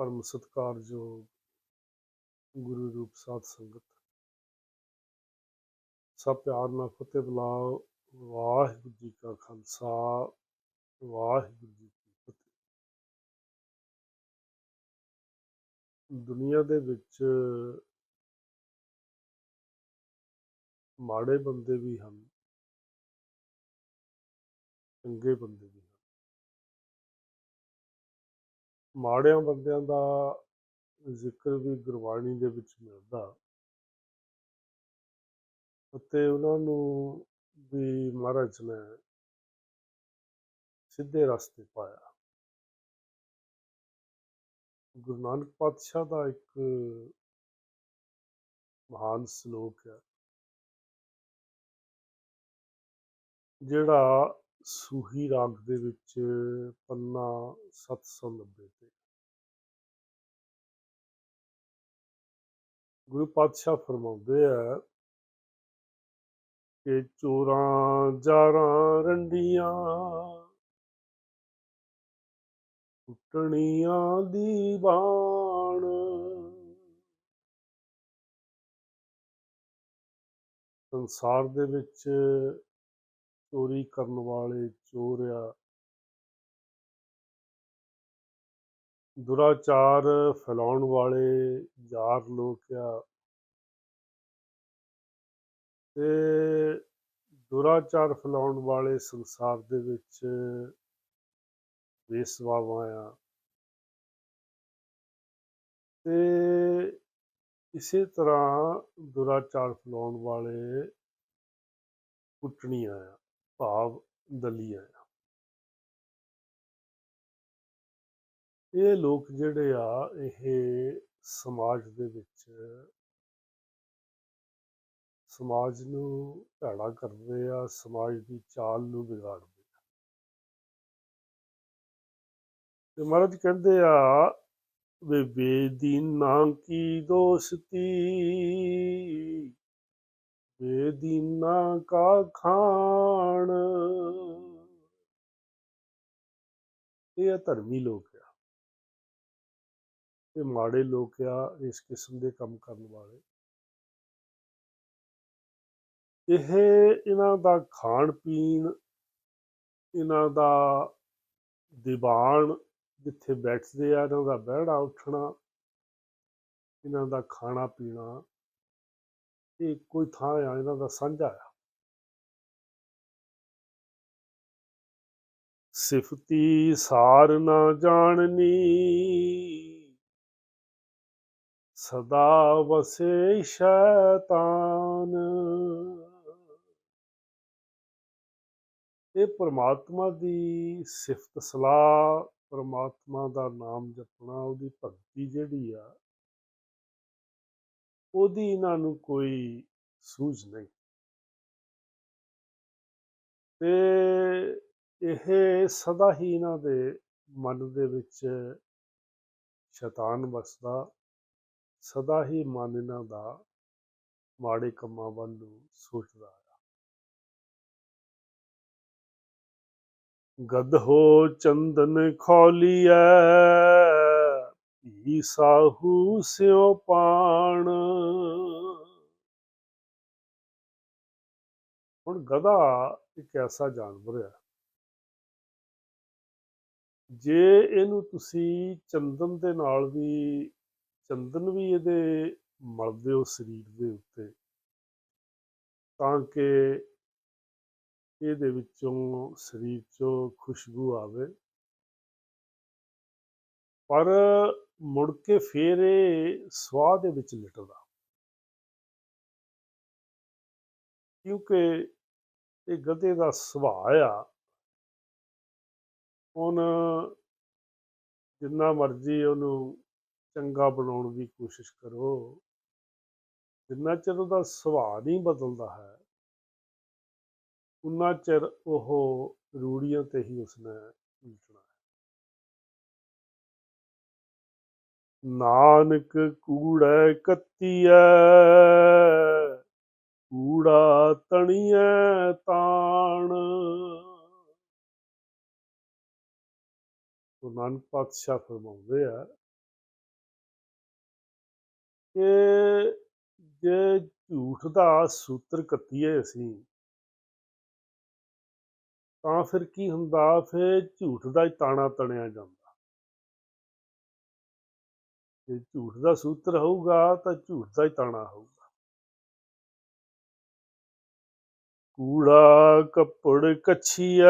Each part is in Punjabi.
ਪਰਮ ਸਤਿਕਾਰਯੋਗ ਗੁਰੂ ਰੂਪ ਸਾਧ ਸੰਗਤ। ਸਭ ਪਿਆਰ ਨਾਲ ਫਤਿਹ ਬੁਲਾਓ। ਵਾਹਿਗੁਰੂ ਜੀ ਕਾ ਖਾਲਸਾ, ਵਾਹਿਗੁਰੂ ਜੀ ਕੀ ਫਤਿਹ। ਦੁਨੀਆ ਦੇ ਵਿੱਚ ਮਾੜੇ ਬੰਦੇ ਵੀ ਹਨ, ਚੰਗੇ ਬੰਦੇ ਵੀ ਮਾੜਿਆਂ ਬੰਦਿਆਂ ਦਾ ਜ਼ਿਕਰ ਵੀ ਗੁਰਬਾਣੀ ਦੇ ਵਿੱਚ ਮਿਲਦਾ। ਅਤੇ ਉਹਨਾਂ ਨੂੰ ਵੀ ਮਹਾਰਾਜ ਨੇ ਸਿੱਧੇ ਰਸਤੇ ਪਾਇਆ। ਗੁਰੂ ਨਾਨਕ ਪਾਤਸ਼ਾਹ ਦਾ ਇੱਕ ਮਹਾਨ ਸ਼ਲੋਕ ਹੈ। ਜਿਹੜਾ ਸੂਹੀ ਰਾਗ ਦੇ ਵਿੱਚ ਪੰਨਾ 790 ਤੇ। ਗੁਰੂ ਪਾਤਸ਼ਾਹ ਫਰਮਾਉਂਦੇ ਆ ਕਿ ਚੋਰਾਂ, ਜਾਰਾਂ, ਰੰਡੀਆਂ ਟੁੱਟਣੀਆਂ ਦੀ ਬਾਣ। ਸੰਸਾਰ ਦੇ ਵਿੱਚ ਚੋਰੀ ਕਰਨ ਵਾਲੇ ਚੋਰ ਆ। ਦੁਰਾਚਾਰ ਫੈਲਾਉਣ ਵਾਲੇ ਯਾਰ ਲੋਕ ਆ। ਤੇ ਦੁਰਾਚਾਰ ਫੈਲਾਉਣ ਵਾਲੇ ਸੰਸਾਰ ਦੇ ਵਿੱਚ ਬੇਸਵਾਵਾਂ ਆ। ਤੇ ਇਸੇ ਤਰ੍ਹਾਂ ਦੁਰਾਚਾਰ ਫੈਲਾਉਣ ਵਾਲੇ ਕੁੱਟਣੀਆਂ ਆ। ਭਾਵ ਦਲੀਆ ਇਹ ਲੋਕ ਜਿਹੜੇ ਆ, ਇਹ ਸਮਾਜ ਦੇ ਵਿੱਚ ਸਮਾਜ ਨੂੰ ਭੈੜਾ ਕਰਦੇ ਆ, ਸਮਾਜ ਦੀ ਚਾਲ ਨੂੰ ਵਿਗਾੜਦੇ ਆ। ਤੇ ਮਹਾਰਾਜ ਕਹਿੰਦੇ ਆ, ਵੇ ਬੇਦੀਨਾ ਕੀ ਦੋਸਤੀ? ਬੇਦੀਨਾ ਕਾ ਖਾਣ। ਇਹ ਧਰਮੀ ਲੋਕ ਆ। ਇਹ ਮਾੜੇ ਲੋਕ ਆ, ਇਸ ਕਿਸਮ ਦੇ ਕੰਮ ਕਰਨ ਵਾਲੇ। ਇਹ ਇਹਨਾਂ ਦਾ ਖਾਣ ਪੀਣ ਇਹਨਾਂ ਦਾ ਦੀਵਾਨ ਜਿੱਥੇ ਬੈਠਦੇ ਆ, ਇਹਨਾਂ ਦਾ ਬਹਿਣਾ ਉੱਠਣਾ ਇਹਨਾਂ ਦਾ ਖਾਣਾ ਪੀਣਾ ਇਹ ਕੋਈ ਥਾਂ ਆ, ਇਹਨਾਂ ਦਾ ਸਾਂਝਾ ਆ। ਸਿਫਤੀ ਸਾਰ ਨਾ ਜਾਣਨੀ। ਸਦਾ ਵਸੇ ਸ਼ੈਤਾਨ। ਇਹ ਪ੍ਰਮਾਤਮਾ ਦੀ ਸਿਫਤ ਸਲਾਹ, ਪ੍ਰਮਾਤਮਾ ਦਾ ਨਾਮ ਜਪਣਾ, ਉਹਦੀ ਭਗਤੀ ਜਿਹੜੀ ਆ ਉਹਦੀ ਇਹਨਾਂ ਨੂੰ ਕੋਈ ਸੂਝ ਨਹੀਂ। ਤੇ ਇਹ ਸਦਾ ਹੀ ਇਹਨਾਂ ਦੇ ਮਨ ਦੇ ਵਿੱਚ ਸ਼ੈਤਾਨ ਵਸਦਾ, ਸਦਾ ਹੀ ਮਨ ਇਹਨਾਂ ਦਾ ਮਾੜੇ ਕੰਮਾਂ ਵੱਲ ਨੂੰ ਸੋਚਦਾ ਹੈ ਗਦ ਹੋ ਚੰਦਨ ਖੋਲੀਐ ਈ ਸਾਹੂ ਸਿਓ ਪਾਣ। ਹੁਣ ਗਧਾ ਇੱਕ ਐਸਾ ਜਾਨਵਰ ਹੈ ਜੇ ਇਹਨੂੰ ਤੁਸੀਂ ਚੰਦਨ ਦੇ ਨਾਲ ਵੀ, ਚੰਦਨ ਵੀ ਇਹਦੇ ਮਲਦੇ ਹੋ ਸਰੀਰ ਦੇ ਉੱਤੇ, ਤਾਂ ਕਿ ਇਹਦੇ ਵਿੱਚੋਂ ਸਰੀਰ ਚੋਂ ਖੁਸ਼ਬੂ ਆਵੇ। ਪਰ ਮੁੜ ਕੇ ਫੇਰ ਇਹ ਸਵਾਹ ਦੇ ਵਿੱਚ ਲਿਟਦਾ ਕਿਉਂਕਿ ਇਹ ਗਧੇ ਦਾ ਸੁਭਾਅ ਆ। ਹੁਣ ਜਿੰਨਾ ਮਰਜ਼ੀ ਉਹਨੂੰ ਚੰਗਾ ਬਣਾਉਣ ਦੀ ਕੋਸ਼ਿਸ਼ ਕਰੋ, ਜਿੰਨਾ ਚਿਰ ਉਹਦਾ ਸੁਭਾਅ ਨਹੀਂ ਬਦਲਦਾ ਹੈ, ਉਨਾ ਚਿਰ ਉਹ ਰੂੜੀਆਂ ਤੇ ਹੀ ਉਸਨੇ ਉਲਟਣਾ ਨਾਨਕ ਕੂੜੈ ਕੱਤੀਐ, ਕੂੜਾ ਤਣੀਐ ਤਾਣ। ਗੁਰੂ ਨਾਨਕ ਪਾਤਸ਼ਾਹ ਫਰਮਾਉਂਦੇ ਆ ਕਿ ਜੇ ਝੂਠ ਦਾ ਸੂਤਰ ਕੱਤੀਏ ਅਸੀਂ, ਤਾਂ ਫਿਰ ਕੀ ਹੁੰਦਾ? ਫਿਰ ਝੂਠ ਦਾ ਹੀ ਤਾਣਾ ਤਣਿਆ ਜਾਂਦਾ। ਜੇ ਝੂਠ ਦਾ ਸੂਤਰ ਹੋਊਗਾ ਤਾਂ ਝੂਠ ਦਾ ਹੀ ਤਾਣਾ ਹੋਊਗਾ। ਕੂੜਾ ਕੱਪੜ ਕੱਛੀਐ,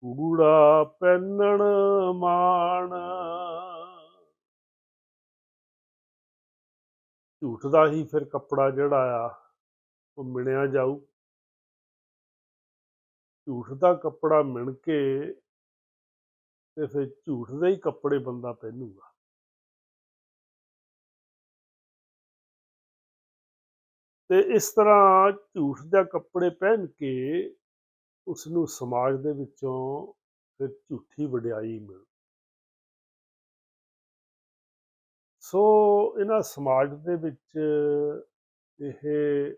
ਕੂੜਾ ਪੈਨਣ ਮਾਣ। ਝੂਠ ਦਾ ਹੀ ਫਿਰ ਕੱਪੜਾ ਜਿਹੜਾ ਆ, ਉਹ ਮਿਣਿਆ ਜਾਊ। ਝੂਠ ਦਾ ਕੱਪੜਾ ਮਿਣ ਕੇ ਤੇ ਫਿਰ ਝੂਠ ਦੇ ਹੀ ਕੱਪੜੇ ਬੰਦਾ ਪਹਿਨੂਗਾ। ਤੇ ਇਸ ਤਰ੍ਹਾਂ ਝੂਠ ਦੇ ਕੱਪੜੇ ਪਹਿਨ ਕੇ ਉਸ ਨੂੰ ਸਮਾਜ ਦੇ ਵਿੱਚੋਂ ਫਿਰ ਝੂਠੀ ਵਡਿਆਈ ਮਿਲ। ਸੋ ਇਹਨਾਂ ਸਮਾਜ ਦੇ ਵਿੱਚ ਇਹ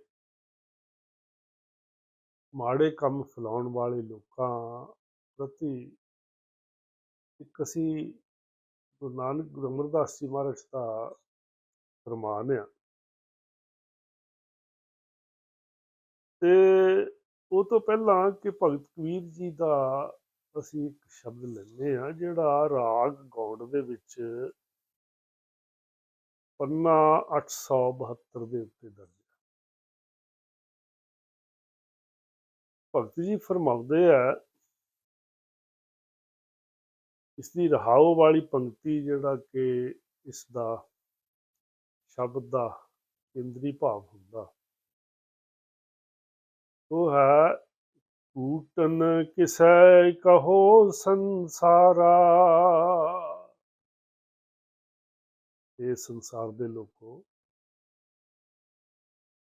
ਮਾੜੇ ਕੰਮ ਫੈਲਾਉਣ ਵਾਲੇ ਲੋਕਾਂ ਪ੍ਰਤੀ ਇੱਕ ਅਸੀਂ ਗੁਰੂ ਨਾਨਕ ਗੁਰੂ ਅਮਰਦਾਸ ਜੀ ਮਹਾਰਾਜ ਦਾ ਫਰਮਾਨ ਆ। ਤੇ ਉਹ ਤੋਂ ਪਹਿਲਾਂ ਕਿ ਭਗਤ ਕਬੀਰ ਜੀ ਦਾ ਅਸੀਂ ਇੱਕ ਸ਼ਬਦ ਲੈਂਦੇ ਆ ਜਿਹੜਾ ਰਾਗ ਗੌੜ ਦੇ ਵਿੱਚ ਪੰਨਾ 872 ਦੇ ਉੱਤੇ ਦਰਜ ਹੈ ਭਗਤ ਜੀ ਫਰਮਾਉਂਦੇ ਆ ਇਸ ਦੀ ਰਹਾਉ ਵਾਲੀ ਪੰਕਤੀ ਜਿਹੜਾ ਕਿ ਇਸ ਦਾ ਸ਼ਬਦ ਦਾ ਕੇਂਦਰੀ ਭਾਵ ਹੁੰਦਾ। ਉਹ ਹੈ ਕੂਟਨ ਕਿਸੈ ਕਹੋ ਸੰਸਾਰਾ? ਇਹ ਸੰਸਾਰ ਦੇ ਲੋਕੋ।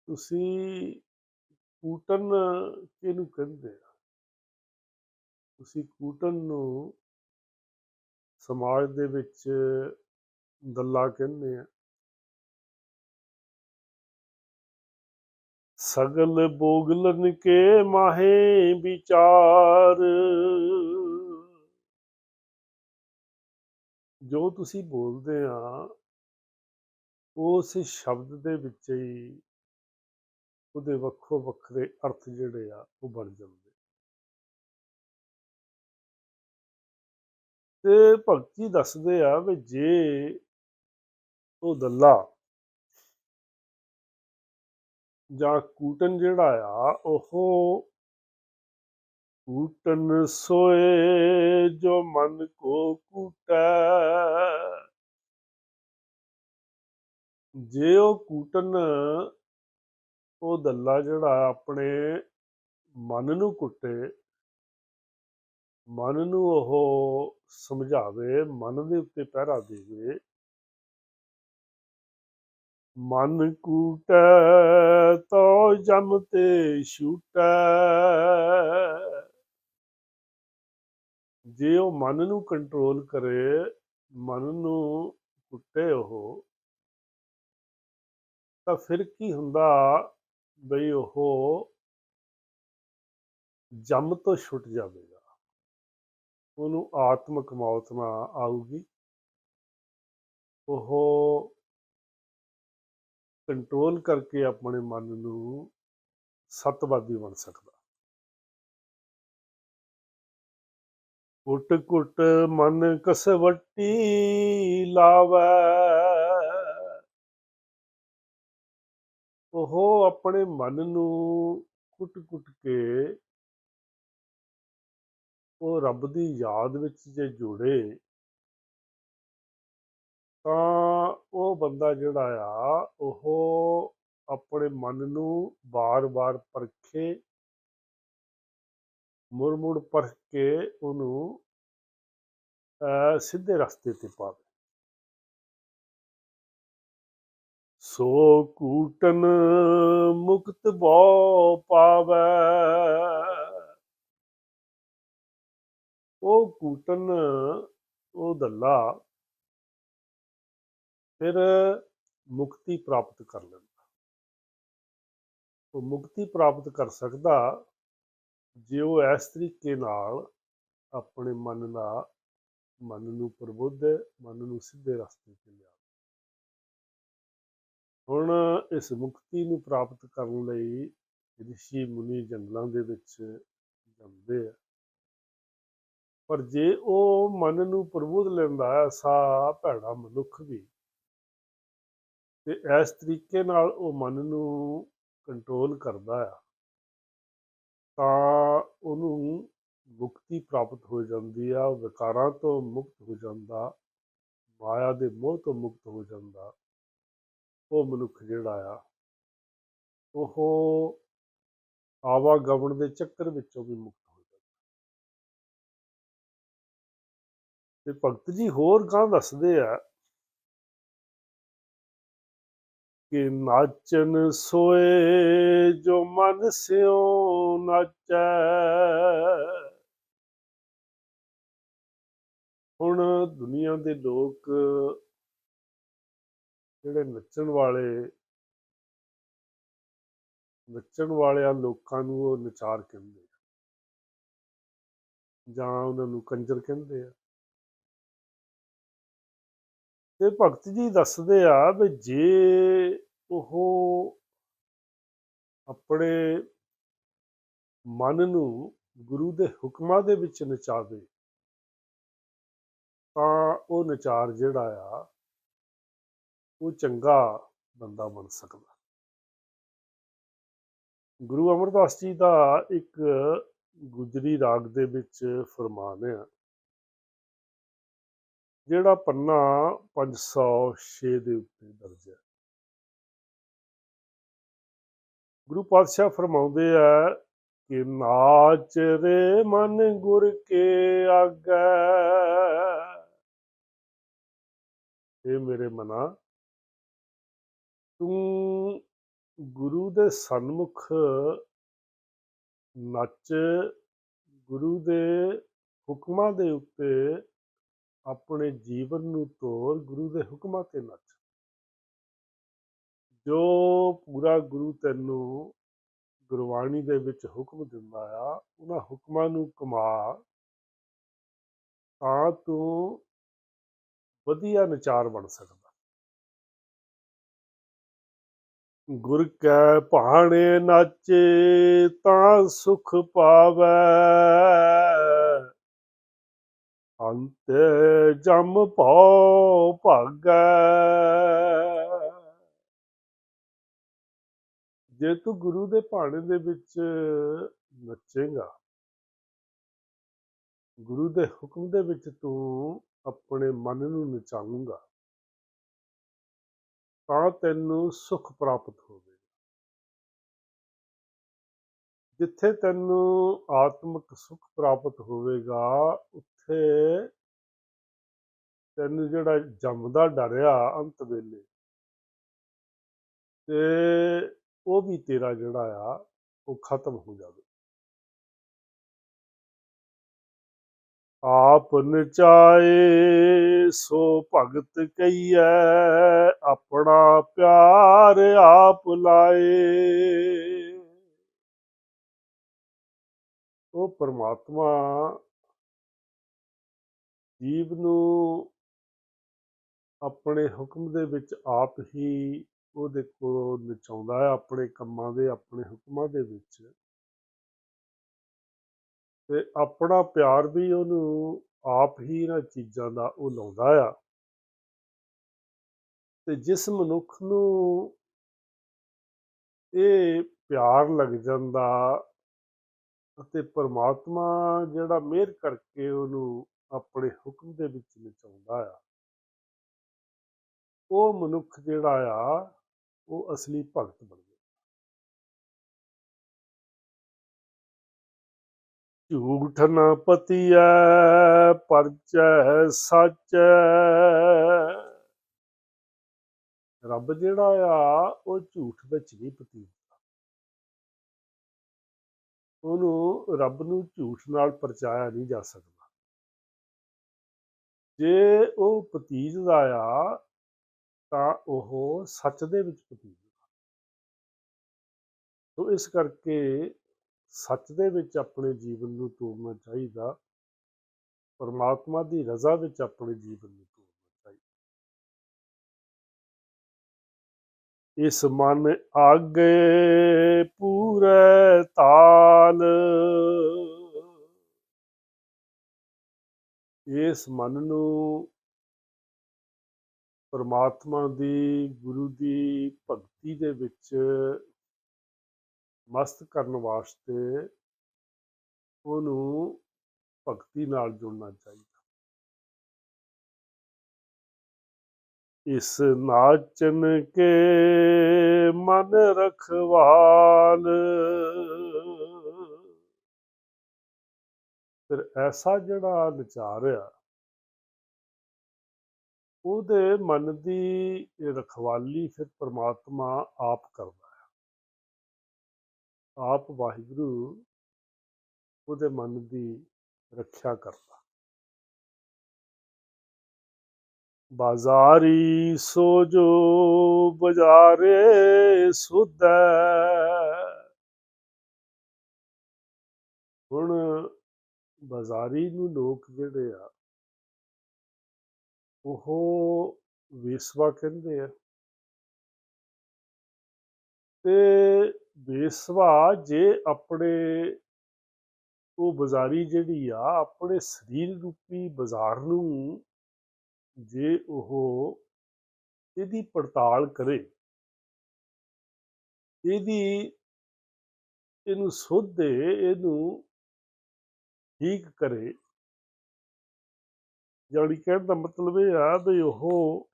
ਤੁਸੀਂ ਕੂਟਨ ਕਿਹਨੂੰ ਕਹਿੰਦੇ ਆ? ਤੁਸੀਂ ਕੂਟਨ ਨੂੰ ਸਮਾਜ ਦੇ ਵਿੱਚ ਦੱਲਾ ਕਹਿੰਦੇ ਆ। ਸਗਲ ਬੋਗਲਨ ਕੇ ਮਾਹੇ ਵਿਚਾਰ। ਜੋ ਤੁਸੀਂ ਬੋਲਦੇ ਆ, ਉਸ ਸ਼ਬਦ ਦੇ ਵਿੱਚ ਹੀ ਉਹਦੇ ਵੱਖੋ ਵੱਖਰੇ ਅਰਥ ਜਿਹੜੇ ਆ, ਉਹ ਬਣ ਜਾਂਦੇ ਤੇ ਭਗਤੀ ਦੱਸਦੇ ਆ ਵੀ ਜੇ ਉਹ ਦੱਲਾ ਜਾਂ ਕੂਟਨ ਜਿਹੜਾ ਆ, ਉਹ ਕੂਟਨ ਸੋਏ ਜੋ ਮਨ ਕੋ ਕੂਟੈ। ਜੇ ਉਹ ਕੂਟਨ, ਉਹ ਦੱਲਾ ਜਿਹੜਾ ਆਪਣੇ ਮਨ ਨੂੰ ਕੁੱਟੇ ਮਨ ਨੂੰ ਉਹ ਸਮਝਾਵੇ, ਮਨ ਦੇ ਉੱਤੇ ਪਹਿਰਾ ਦੇਵੇ। ਮਨ ਕੂਟੈ ਤੋ ਜਮ ਤੇ ਛੂਟੈ। ਜੇ ਉਹ ਮਨ ਨੂੰ ਕੰਟਰੋਲ ਕਰੇ, ਮਨ ਨੂੰ ਕੁੱਟੇ ਉਹ, ਤਾਂ ਫਿਰ ਕੀ ਹੁੰਦਾ ਬਈ ਉਹ ਜਮ ਤੋਂ ਛੁੱਟ ਜਾਵੇਗਾ? ਉਹਨੂੰ ਆਤਮਕ ਮੌਤ ਨਾ ਆਊਗੀ। ਉਹ ਕੰਟਰੋਲ ਕਰਕੇ ਆਪਣੇ ਮਨ ਨੂੰ ਸਤਵਾਦੀ ਬਣ ਸਕਦਾ। ਕੁੱਟ ਕੁੱਟ ਮਨ ਕਸਵੱਟੀ ਲਾਵੇ। ਉਹ ਆਪਣੇ ਮਨ ਨੂੰ ਕੁੱਟ ਕੁੱਟ ਕੇ ਉਹ ਰੱਬ ਦੀ ਯਾਦ ਵਿੱਚ ਜੇ ਜੁੜੇ ਤਾਂ ਉਹ ਬੰਦਾ ਜਿਹੜਾ ਆ, ਉਹ ਆਪਣੇ ਮਨ ਨੂੰ ਬਾਰ-ਬਾਰ ਪਰਖੇ, ਮੁੜ-ਮੁੜ ਪਰਖ ਕੇ ਉਹਨੂੰ, ਅਹ ਸਿੱਧੇ ਰਸਤੇ ਤੇ ਪਾਵੇ ਸੋ ਕੂਟਨ ਮੁਕਤ ਬੋ ਪਾਵੇ। ਉਹ ਕੂਟਨ ਉਹ ਦੱਲਾ ਫਿਰ ਮੁਕਤੀ ਪ੍ਰਾਪਤ ਕਰ ਲੈਂਦਾ। ਉਹ ਮੁਕਤੀ ਪ੍ਰਾਪਤ ਕਰ ਸਕਦਾ ਜੇ ਉਹ ਇਸ ਤਰੀਕੇ ਨਾਲ ਆਪਣੇ ਮਨ ਦਾ, ਮਨ ਨੂੰ ਪ੍ਰਬੁੱਧ, ਮਨ ਨੂੰ ਸਿੱਧੇ ਰਸਤੇ ਤੇ ਲਿਆ ਹੁਣ ਇਸ ਮੁਕਤੀ ਨੂੰ ਪ੍ਰਾਪਤ ਕਰਨ ਲਈ ਰਿਸ਼ੀ ਮੁਨੀ ਜੰਗਲਾਂ ਦੇ ਵਿੱਚ ਜਾਂਦੇ ਆ। ਪਰ ਜੇ ਉਹ ਮਨ ਨੂੰ ਪ੍ਰਬੁੱਧ ਲੈਂਦਾ ਐਸਾ ਭੈੜਾ ਮਨੁੱਖ ਵੀ। ਤੇ ਇਸ ਤਰੀਕੇ ਨਾਲ ਉਹ ਮਨ ਨੂੰ ਕੰਟਰੋਲ ਕਰਦਾ ਆ। ਤਾਂ ਉਹਨੂੰ ਮੁਕਤੀ ਪ੍ਰਾਪਤ ਹੋ ਜਾਂਦੀ ਆ ਵਿਕਾਰਾਂ ਤੋਂ ਮੁਕਤ ਹੋ ਜਾਂਦਾ, ਮਾਇਆ ਦੇ ਮੋਹ ਤੋਂ ਮੁਕਤ ਹੋ ਜਾਂਦਾ। ਉਹ ਮਨੁੱਖ ਜਿਹੜਾ ਆ, ਉਹ ਆਵਾਗਮਨ ਦੇ ਚੱਕਰ ਵਿੱਚੋਂ ਵੀ ਮੁਕਤ ਤੇ ਭਗਤ ਜੀ ਹੋਰ ਗਾਂ ਦੱਸਦੇ ਆ ਕਿ ਨਾਚਨ ਸੋਏ ਜੋ ਮਨ ਸਿਓ ਨਾਚੈ। ਹੁਣ ਦੁਨੀਆ ਦੇ ਲੋਕ ਜਿਹੜੇ ਨੱਚਣ ਵਾਲੇ, ਨੱਚਣ ਵਾਲਿਆਂ ਲੋਕਾਂ ਨੂੰ ਉਹ ਨਚਾਰ ਕਹਿੰਦੇ ਆ। ਜਾਂ ਉਹਨਾਂ ਨੂੰ ਕੰਜਰ ਕਹਿੰਦੇ ਆ। ਤੇ ਭਗਤ ਜੀ ਦੱਸਦੇ ਆ ਵੀ ਜੇ ਉਹ ਆਪਣੇ ਮਨ ਨੂੰ ਗੁਰੂ ਦੇ ਹੁਕਮਾਂ ਦੇ ਵਿੱਚ ਨਚਾਵੇ, ਤਾਂ ਉਹ ਨਚਾਰ ਜਿਹੜਾ ਆ, ਉਹ ਚੰਗਾ ਬੰਦਾ ਬਣ ਸਕਦਾ। ਗੁਰੂ ਅਮਰਦਾਸ ਜੀ ਦਾ ਇੱਕ ਗੁਜਰੀ ਰਾਗ ਦੇ ਵਿੱਚ ਫਰਮਾਨ ਹੈ ਜਿਹੜਾ ਪੰਨਾ 506 ਦੇ ਉੱਤੇ ਦਰਜ ਹੈ। ਗੁਰੂ ਪਾਤਸ਼ਾਹ ਫਰਮਾਉਂਦੇ ਆ ਕਿ ਨਾਚ ਰੇ ਮਨ ਗੁਰ ਕੇ ਆਗੇ। ਇਹ ਮੇਰੇ ਮਨਾ, ਤੂੰ ਗੁਰੂ ਦੇ ਸਨਮੁਖ ਨੱਚ, ਗੁਰੂ ਦੇ ਹੁਕਮਾਂ ਦੇ ਉੱਤੇ ਆਪਣੇ ਜੀਵਨ ਨੂੰ ਤੋਰ ਗੁਰੂ ਦੇ ਹੁਕਮਾਂ ਤੇ ਨੱਚ। ਜੋ ਪੂਰਾ ਗੁਰੂ ਤੈਨੂੰ ਗੁਰਬਾਣੀ ਦੇ ਵਿੱਚ ਹੁਕਮ ਦਿੰਦਾ ਆ, ਉਹਨਾਂ ਹੁਕਮਾਂ ਨੂੰ ਕਮਾ, ਤਾਂ ਤੂੰ ਵਧੀਆ ਨਚਾਰ ਬਣ ਸਕਦਾ। ਗੁਰ ਕੈ ਭਾਣੇ ਨਾਚੇ ਤਾਂ ਸੁਖ ਪਾਵੈ। ਅੰਤ ਜਮ ਭਉ ਭਾਗੈ। ਜੇ ਤੂੰ ਗੁਰੂ ਦੇ ਭਾਣੇ ਦੇ ਵਿੱਚ ਨੱਚੇਗਾ, ਗੁਰੂ ਦੇ ਹੁਕਮ ਦੇ ਵਿੱਚ ਤੂੰ ਆਪਣੇ ਮਨ ਨੂੰ ਨਚਾਉਂਗਾ ਤਾਂ ਤੈਨੂੰ ਸੁਖ ਪ੍ਰਾਪਤ ਹੋਵੇਗਾ। ਜਿੱਥੇ ਤੈਨੂੰ ਆਤਮਿਕ ਸੁਖ ਪ੍ਰਾਪਤ ਹੋਵੇਗਾ ਉੱਥੇ ਤੈਨੂੰ ਜਿਹੜਾ ਜੰਮਦਾ ਡਰਿਆ ਅੰਤ ਵੇਲੇ। ਤੇ ਉਹ ਵੀ ਤੇਰਾ ਜਿਹੜਾ ਆ, ਉਹ ਖਤਮ ਹੋ ਜਾਵੇ। ਆਪ ਨਚਾਏ ਸੋ ਭਗਤ ਕਈਐ ਆਪਣਾ ਪਿਆਰ ਆਪ ਲਾਏ। ਉਹ ਪਰਮਾਤਮਾ ਜੀਵ ਨੂੰ ਆਪਣੇ ਹੁਕਮ ਦੇ ਵਿੱਚ ਆਪ ਹੀ ਉਹਦੇ ਕੋਲੋਂ ਨਚਾਉਂਦਾ ਹੈ, ਆਪਣੇ ਕੰਮਾਂ ਦੇ, ਆਪਣੇ ਹੁਕਮਾਂ ਦੇ ਵਿੱਚ। ਤੇ ਆਪਣਾ ਪਿਆਰ ਵੀ ਉਹਨੂੰ ਆਪ ਹੀ ਇਹਨਾਂ ਚੀਜ਼ਾਂ ਦਾ ਉਹ ਲਾਉਂਦਾ ਆ। ਤੇ ਜਿਸ ਮਨੁੱਖ ਨੂੰ ਇਹ ਪਿਆਰ ਲੱਗ ਜਾਂਦਾ ਅਤੇ ਪਰਮਾਤਮਾ ਜਿਹੜਾ ਮਿਹਰ ਕਰਕੇ ਉਹਨੂੰ ਆਪਣੇ ਹੁਕਮ ਦੇ ਵਿੱਚ ਨਚਾਉਂਦਾ ਆ। ਉਹ ਮਨੁੱਖ ਜਿਹੜਾ ਆ, ਉਹ ਅਸਲੀ ਭਗਤ ਬਣ ਗਿਆ। ਝੂਠ ਨ ਪਤੀਐ, ਪਰਚੈ ਸੱਚ ਰੱਬ ਜਿਹੜਾ ਆ, ਉਹ ਝੂਠ ਵਿੱਚ ਨਹੀਂ ਪਤੀਤ ਉਹਨੂੰ ਰੱਬ ਨੂੰ ਝੂਠ ਨਾਲ ਪਰਚਾਇਆ ਨਹੀਂ ਜਾ ਸਕਦਾ। ਜੇ ਉਹ ਪਤੀਜਦਾ ਆ, ਤਾਂ ਉਹ ਸੱਚ ਦੇ ਵਿੱਚ ਪਤੀਜਦਾ ਸੋ ਇਸ ਕਰਕੇ ਸੱਚ ਦੇ ਵਿੱਚ ਆਪਣੇ ਜੀਵਨ ਨੂੰ ਤੋਰਨਾ ਚਾਹੀਦਾ। ਪਰਮਾਤਮਾ ਦੀ ਰਜ਼ਾ ਵਿੱਚ ਆਪਣੇ ਜੀਵਨ ਨੂੰ ਤੋਰਨਾ ਚਾਹੀਦਾ। ਇਸ ਮਨ ਆਗੇ ਪੂਰੇ ਤਾਲ। ਇਸ ਮਨ ਨੂੰ ਪਰਮਾਤਮਾ ਦੀ, ਗੁਰੂ ਦੀ ਭਗਤੀ ਦੇ ਵਿੱਚ ਮਸਤ ਕਰਨ ਵਾਸਤੇ ਉਹਨੂੰ ਭਗਤੀ ਨਾਲ ਜੁੜਨਾ ਚਾਹੀਦਾ। ਇਸ ਨਾਚਨ ਕੇ ਮਨ ਰਖਵਾਲ ਫਿਰ ਐਸਾ ਜਿਹੜਾ ਨਚਾਰਿਆ ਉਹਦੇ ਮਨ ਦੀ ਰਖਵਾਲੀ ਫਿਰ ਪ੍ਰਮਾਤਮਾ ਆਪ ਕਰਦਾ ਹੈ। ਆਪ ਵਾਹਿਗੁਰੂ ਉਹਦੇ ਮਨ ਦੀ ਰੱਖਿਆ ਕਰਦਾ। ਬਾਜ਼ਾਰੀ ਸੋ ਜੋ ਬਾਜ਼ਾਰੇ ਸੁਧੈ। ਹੁਣ ਬਾਜ਼ਾਰੀ ਨੂੰ ਲੋਕ ਜਿਹੜੇ ਆ, ਉਹ ਵੇਸਵਾ ਕਹਿੰਦੇ ਆ। ਤੇ ਵੇਸਵਾ ਜੇ ਆਪਣੇ ਉਹ ਬਾਜ਼ਾਰੀ ਜਿਹੜੀ ਆ, ਆਪਣੇ ਸਰੀਰ ਰੂਪੀ ਬਾਜ਼ਾਰ ਨੂੰ ਜੇ ਉਹ ਇਹਦੀ ਪੜਤਾਲ ਕਰੇ, ਇਹਦੀ, ਇਹਨੂੰ ਸੋਧੇ, ਇਹਨੂੰ ਠੀਕ ਕਰੇ। ਜਾਨੀ ਕਹਿਣ ਦਾ ਮਤਲਬ ਇਹ ਆ ਵੀ ਉਹ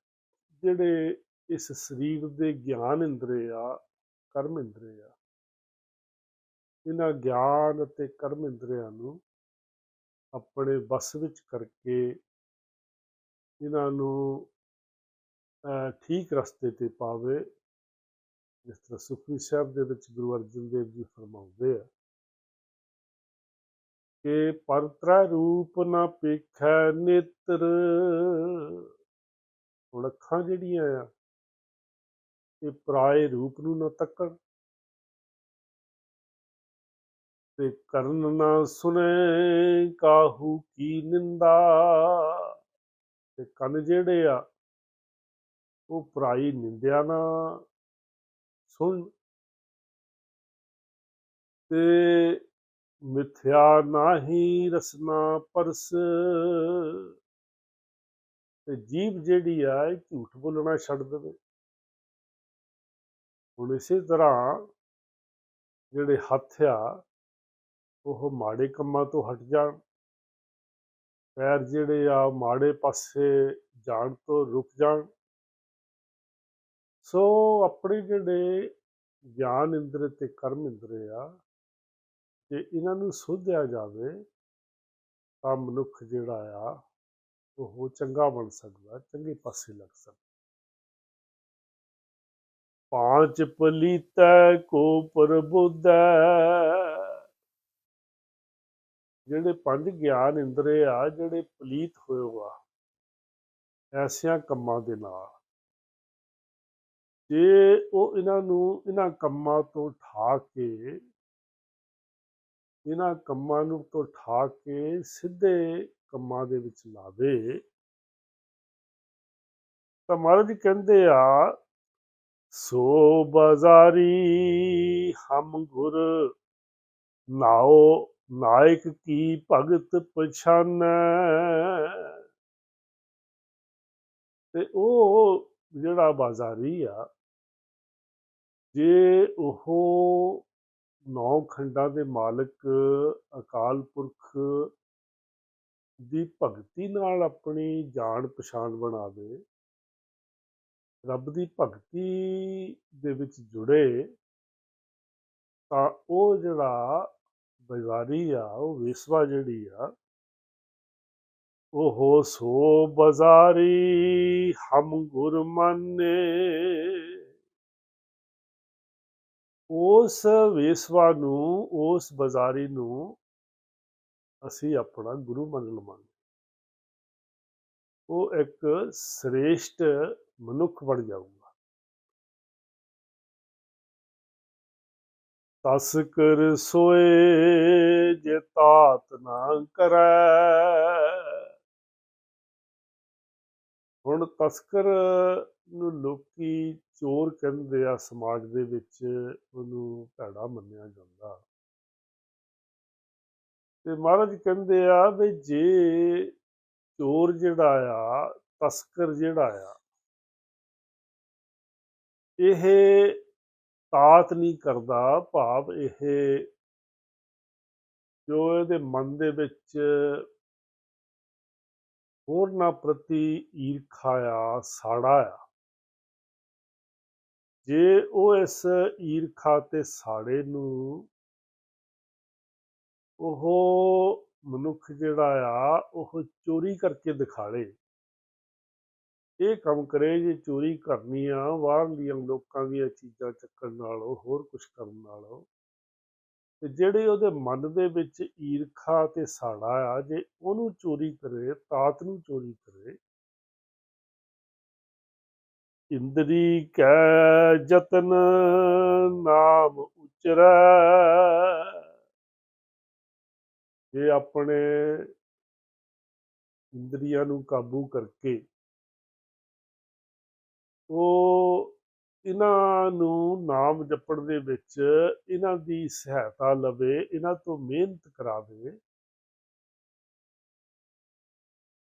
ਜਿਹੜੇ ਇਸ ਸਰੀਰ ਦੇ ਗਿਆਨ ਇੰਦਰੇ ਆ, ਕਰਮ ਇੰਦਰੇ ਆ, ਇਹਨਾਂ ਗਿਆਨ ਅਤੇ ਕਰਮ ਇੰਦਰੀਆਂ ਨੂੰ ਆਪਣੇ ਬਸ ਵਿੱਚ ਕਰਕੇ ਇਹਨਾਂ ਨੂੰ ਠੀਕ ਰਸਤੇ ਤੇ ਪਾਵੇ, ਜਿਸ ਤਰ੍ਹਾਂ ਸੁਖਮਨੀ ਸਾਹਿਬ ਦੇ ਵਿੱਚ ਗੁਰੂ ਅਰਜਨ ਦੇਵ ਜੀ ਫਰਮਾਉਂਦੇ ਆ ਕਿ ਪਰਤਰਾ ਰੂਪ ਨਾ ਪੇਖੈ ਨੇਤਰ। ਹੁਣ ਅੱਖਾਂ ਜਿਹੜੀਆਂ ਆ, ਇਹ ਪਰਾਏ ਰੂਪ ਨੂੰ ਨਾ ਤੱਕਣ ਤੇ ਕਰਨ ਨਾ ਸੁਨੇ, ਕਾਹੂ ਕੀ ਨਿੰਦਾ। ਤੇ ਕੰਨ ਜਿਹੜੇ ਆ, ਉਹ ਪਰਾਈ ਨਿੰਦਿਆ ਨਾ ਸੁਣ। ਤੇ ਮਿਥਿਆ ਨਾਹੀ ਰਸਨਾ ਪਰਸ। ਤੇ ਜੀਬ ਜਿਹੜੀ ਆ, ਇਹ ਝੂਠ ਬੋਲਣਾ ਛੱਡ ਦੇਵੇ। ਹੁਣ ਇਸੇ ਤਰ੍ਹਾਂ ਜਿਹੜੇ ਹੱਥ ਆ, ਉਹ ਮਾੜੇ ਕੰਮਾਂ ਤੋਂ ਹਟ ਜਾਣ। ਪੈਰ ਜਿਹੜੇ ਆ ਮਾੜੇ ਪਾਸੇ ਜਾਣ ਤੋਂ ਰੁਕ ਜਾਣ। ਸੋ ਆਪਣੇ ਜਿਹੜੇ ਗਿਆਨ ਇੰਦਰ ਤੇ ਕਰਮ ਇੰਦਰ ਆ ਜੇ ਇਹਨਾਂ ਨੂੰ ਸੋਧਿਆ ਜਾਵੇ ਤਾਂ ਮਨੁੱਖ ਜਿਹੜਾ ਆ, ਉਹ ਚੰਗਾ ਬਣ ਸਕਦਾ, ਚੰਗੇ ਪਾਸੇ ਲੱਗ ਸਕਦਾ। ਪਾਂਚ ਪਲੀਤੈ ਕੋ ਪ੍ਰਬੁੱਧੈ। ਜਿਹੜੇ ਪੰਜ ਗਿਆਨ ਇੰਦਰੇ ਆ, ਜਿਹੜੇ ਪਲੀਤ ਹੋਏ ਹੋਆ ਐਸਿਆਂ ਕੰਮਾਂ ਦੇ ਨਾਲ। ਜੇ ਉਹ ਇਹਨਾਂ ਨੂੰ, ਇਹਨਾਂ ਕੰਮਾਂ ਤੋਂ ਠਾ ਕੇ ਇਹਨਾਂ ਕੰਮਾਂ ਨੂੰ ਤੋਂ ਠਾ ਕੇ ਸਿੱਧੇ ਕੰਮਾਂ ਦੇ ਵਿੱਚ ਲਾਵੇ। ਤਾਂ ਮਹਾਰਾਜ ਕਹਿੰਦੇ ਆ, ਸੋ ਬਾਜ਼ਾਰੀ ਹਮ ਗੁਰ ਨਾਓ, ਨਾਇਕ ਕੀ ਭਗਤ ਪਛਾਨੈ। ਤੇ ਉਹ ਜਿਹੜਾ ਬਾਜ਼ਾਰੀ ਆ, ਜੇ ਉਹ ਨੌ ਖੰਡਾਂ ਦੇ ਮਾਲਕ ਅਕਾਲ ਪੁਰਖ ਦੀ ਭਗਤੀ ਨਾਲ ਆਪਣੀ ਜਾਣ ਪਛਾਣ ਬਣਾਵੇ ਰੱਬ ਦੀ ਭਗਤੀ ਦੇ ਵਿੱਚ ਜੁੜੇ ਤਾਂ ਉਹ ਜਿਹੜਾ ਬਾਜ਼ਾਰੀ ਆ, ਉਹ ਵਿਸਵਾ ਜਿਹੜੀ ਆ, ਉਹ ਹੋ ਸੋ ਬਾਜ਼ਾਰੀ ਹਮ ਗੁਰ ਉਸ ਵੇਸਵਾ ਨੂੰ, ਉਸ ਬਾਜ਼ਾਰੀ ਨੂੰ ਅਸੀਂ ਆਪਣਾ ਗੁਰੂ ਮੰਨ ਲਵਾਂਗੇ ਉਹ ਇੱਕ ਸ੍ਰੇਸ਼ਟ ਮਨੁੱਖ ਬਣ ਜਾਊਗਾ। ਤਸ ਕਰ ਸੋਏ ਜੇ ਤਾਤ ਨਾ ਕਰੈ। ਹੁਣ ਤਸਕਰ ਨੂੰ ਲੋਕੀ ਚੋਰ ਕਹਿੰਦੇ ਆ, ਸਮਾਜ ਦੇ ਵਿੱਚ ਉਹਨੂੰ ਭੈੜਾ ਮੰਨਿਆ ਜਾਂਦਾ। ਤੇ ਮਹਾਰਾਜ ਕਹਿੰਦੇ ਆ ਵੀ ਜੇ ਚੋਰ ਜਿਹੜਾ ਆ, ਤਸਕਰ ਜਿਹੜਾ ਆ, ਇਹ ਤਾਤ ਨਹੀਂ ਕਰਦਾ, ਭਾਵ ਇਹ ਜੋ ਇਹਦੇ ਮਨ ਦੇ ਵਿੱਚ ਹੋਰਨਾਂ ਪ੍ਰਤੀ ਈਰਖਾ ਆ, ਸਾੜਾ ਆ। ਜੇ ਉਹ ਇਸ ਈਰਖਾ ਤੇ ਸਾੜੇ ਨੂੰ, ਉਹ ਮਨੁੱਖ ਜਿਹੜਾ ਆ, ਉਹ ਚੋਰੀ ਕਰਕੇ ਦਿਖਾਲੇ ਇਹ ਕੰਮ ਕਰੇ ਜੇ ਚੋਰੀ ਕਰਨੀ ਆ ਬਾਹਰਲੀਆਂ ਲੋਕਾਂ ਦੀਆਂ ਚੀਜ਼ਾਂ ਚੱਕਣ ਨਾਲੋਂ, ਹੋਰ ਕੁਝ ਕਰਨ ਨਾਲੋਂ। ਤੇ ਜਿਹੜੇ ਉਹਦੇ ਮਨ ਦੇ ਵਿੱਚ ਈਰਖਾ ਤੇ ਸਾੜਾ ਆ, ਜੇ ਉਹਨੂੰ ਚੋਰੀ ਕਰੇ, ਤਾਤ ਨੂੰ ਚੋਰੀ ਕਰੇ, ਇੰਦਰੀ ਕੈ ਜਤਨ ਨਾਮ ਉਚਰੈ। ਜੇ ਆਪਣੇ ਇੰਦਰੀਆਂ ਨੂੰ ਕਾਬੂ ਕਰਕੇ ਉਹ ਇਹਨਾਂ ਨੂੰ ਨਾਮ ਜਪਣ ਦੇ ਵਿੱਚ ਇਹਨਾਂ ਦੀ ਸਹਾਇਤਾ ਲਵੇ, ਇਹਨਾਂ ਤੋਂ ਮਿਹਨਤ ਕਰਾਵੇ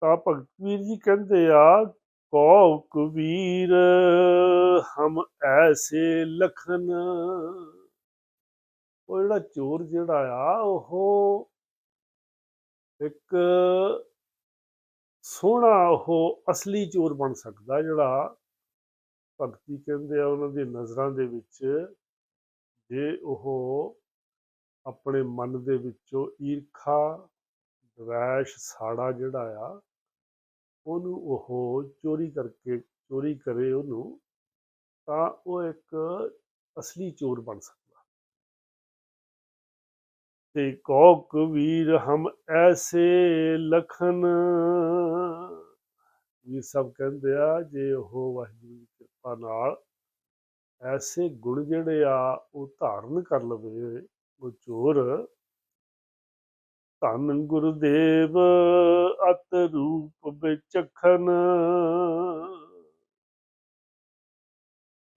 ਤਾਂ ਭਗਤ ਵੀਰ ਜੀ ਕਹਿੰਦੇ ਆ ਕੋ ਕਬੀਰ ਹਮ ਐਸੇ ਲਖਨ। ਉਹ ਜਿਹੜਾ ਚੋਰ ਜਿਹੜਾ ਆ, ਉਹ ਇੱਕ ਸੋਹਣਾ ਉਹ ਅਸਲੀ ਚੋਰ ਬਣ ਸਕਦਾ ਜਿਹੜਾ ਭਗਤੀ ਕਹਿੰਦੇ ਆ ਉਹਨਾਂ ਦੀ ਨਜ਼ਰਾਂ ਦੇ ਵਿੱਚ, ਜੇ ਉਹ ਆਪਣੇ ਮਨ ਦੇ ਵਿੱਚੋਂ ਈਰਖਾ, ਦਵੈਸ਼, ਸਾੜਾ ਜਿਹੜਾ ਆ, ਉਹਨੂੰ ਉਹ ਚੋਰੀ ਕਰਕੇ, ਚੋਰੀ ਕਰੇ ਉਹਨੂੰ, ਤਾਂ ਉਹ ਇੱਕ ਅਸਲੀ ਚੋਰ ਬਣ ਸਕਦਾ। ਤੇ ਕੋ ਕਬੀਰ ਹਮ ਐਸੇ ਲਖਨ ਵੀ ਸਭ ਕਹਿੰਦੇ ਆ, ਜੇ ਉਹ ਵਾਹਿਗੁਰੂ ਦੀ ਕਿਰਪਾ ਨਾਲ ਐਸੇ ਗੁਣ ਜਿਹੜੇ ਆ, ਉਹ ਧਾਰਨ ਕਰ ਲਵੇ, ਉਹ ਚੋਰ, ਧੰਨ ਗੁਰਦੇਵ ਅਤ ਰੂਪ ਵਿਚਖਨ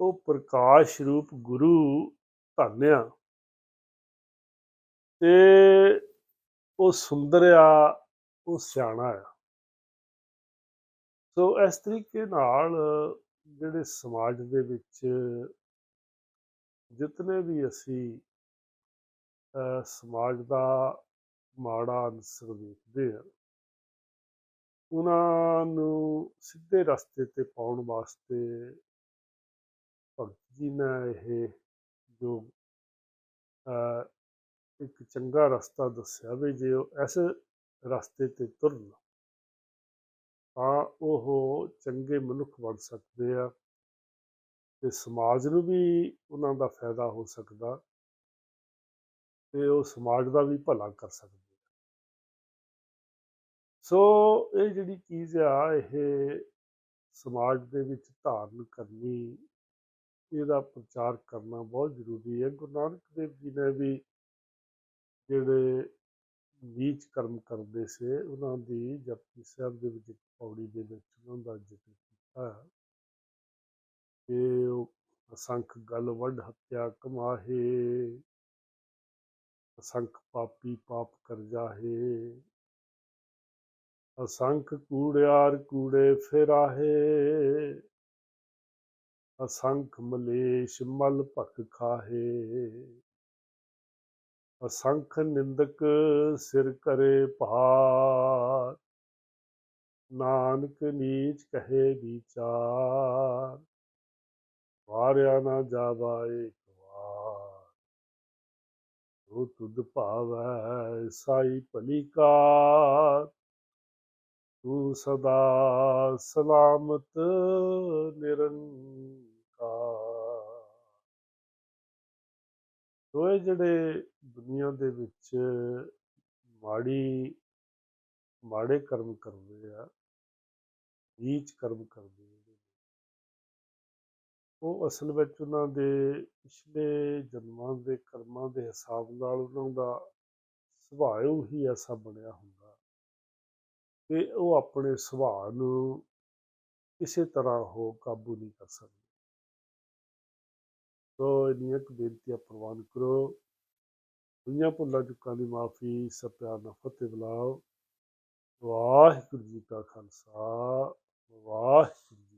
ਉਹ ਪ੍ਰਕਾਸ਼ ਰੂਪ ਗੁਰੂ ਧੰਨਿਆ। ਤੇ ਉਹ ਸੁੰਦਰ ਆ, ਉਹ ਸਿਆਣਾ ਆ। ਸੋ ਇਸ ਤਰੀਕੇ ਨਾਲ ਜਿਹੜੇ ਸਮਾਜ ਦੇ ਵਿੱਚ ਜਿਤਨੇ ਵੀ ਅਸੀਂ ਸਮਾਜ ਦਾ ਮਾੜਾ ਅਨਸਰ ਦੇਖਦੇ ਆ ਉਹਨਾਂ ਨੂੰ ਸਿੱਧੇ ਰਸਤੇ ਤੇ ਪਾਉਣ ਵਾਸਤੇ ਭਗਤ ਜੀ ਨੇ ਇਹ ਜੋ ਇੱਕ ਚੰਗਾ ਰਸਤਾ ਦੱਸਿਆ ਵੀ ਜੇ ਉਹ ਇਸ ਰਸਤੇ ਤੇ ਤੁਰਨ ਤਾਂ ਉਹ ਚੰਗੇ ਮਨੁੱਖ ਬਣ ਸਕਦੇ ਆ ਤੇ ਸਮਾਜ ਨੂੰ ਵੀ ਉਹਨਾਂ ਦਾ ਫਾਇਦਾ ਹੋ ਸਕਦਾ ਤੇ ਉਹ ਸਮਾਜ ਦਾ ਵੀ ਭਲਾ ਕਰ ਸਕਦੇ ਸੋ ਇਹ ਜਿਹੜੀ ਚੀਜ਼ ਆ, ਇਹ ਸਮਾਜ ਦੇ ਵਿੱਚ ਧਾਰਨ ਕਰਨੀ, ਇਹਦਾ ਪ੍ਰਚਾਰ ਕਰਨਾ ਬਹੁਤ ਜ਼ਰੂਰੀ ਹੈ। ਗੁਰੂ ਨਾਨਕ ਦੇਵ ਜੀ ਨੇ ਵੀ ਜਿਹੜੇ ਨੀਚ ਕਰਮ ਕਰਦੇ ਸੀ, ਉਹਨਾਂ ਦੀ ਜਪਜੀ ਸਾਹਿਬ ਦੇ ਵਿੱਚ ਪੌੜੀ ਦੇ ਵਿੱਚ ਉਹਨਾਂ ਦਾ ਜ਼ਿਕਰ ਕੀਤਾ। ਕਿ ਉਹ ਅਸੰਖ ਗਲ ਵੱਢ ਹੱਤਿਆ, ਕਮਾਹੇ, ਅਸੰਖ ਪਾਪੀ ਪਾਪ ਕਰ ਜਾਹੇ, ਅਸੰਖ ਕੂੜਿਆਰ ਕੂੜੇ ਫਿਰਾਹੇ, ਅਸੰਖ ਮਲੇਸ਼ ਮਲ ਭਖ ਖਾਹੇ। ਅਸੰਖ ਨਿੰਦਕ ਸਿਰ ਕਰੇ ਭਾਰ, ਨਾਨਕ ਨੀਚ ਕਹੇ ਵਿਚਾਰ, ਵਾਰਿਆ ਨਾ ਜਾਵਾ ਏਕ ਵਾਰ। ਜੋ ਤੁਧ ਭਾਵੈ ਸਾਈ ਭਲੀ ਕਾਰ, ਤੂੰ ਸਦਾ ਸਲਾਮਤ ਨਿਰੰਕਾਰ ਸੋ ਇਹ ਜਿਹੜੇ ਦੁਨੀਆ ਦੇ ਵਿੱਚ ਮਾੜੀ, ਮਾੜੇ ਕਰਮ ਕਰਦੇ ਆ, ਨੀਚ ਕਰਮ ਕਰਦੇ ਉਹ ਅਸਲ ਵਿੱਚ ਉਹਨਾਂ ਦੇ ਪਿਛਲੇ ਜਨਮਾਂ ਦੇ ਕਰਮਾਂ ਦੇ ਹਿਸਾਬ ਨਾਲ ਉਹਨਾਂ ਦਾ ਸੁਭਾਅ ਹੀ ਐਸਾ ਬਣਿਆ ਹੁੰਦਾ ਕਿ ਉਹ ਆਪਣੇ ਸੁਭਾਅ ਨੂੰ ਕਿਸੇ ਤਰ੍ਹਾਂ ਉਹ ਕਾਬੂ ਨਹੀਂ ਕਰ ਸਕਦੇ। ਸੋ ਇੰਨੀਆਂ ਕੁ ਬੇਨਤੀਆਂ ਪ੍ਰਵਾਨ ਕਰੋ। ਦੁਨੀਆਂ ਭੁੱਲਾਂ ਚੁੱਕਾਂ ਦੀ ਮਾਫੀ, ਸਭ ਪਿਆਰ ਨਾਲ ਫਤਿਹ ਬੁਲਾਓ। ਵਾਹਿਗੁਰੂ ਜੀ ਕਾ ਖਾਲਸਾ, ਵਾਹਿਗੁਰੂ ਜੀ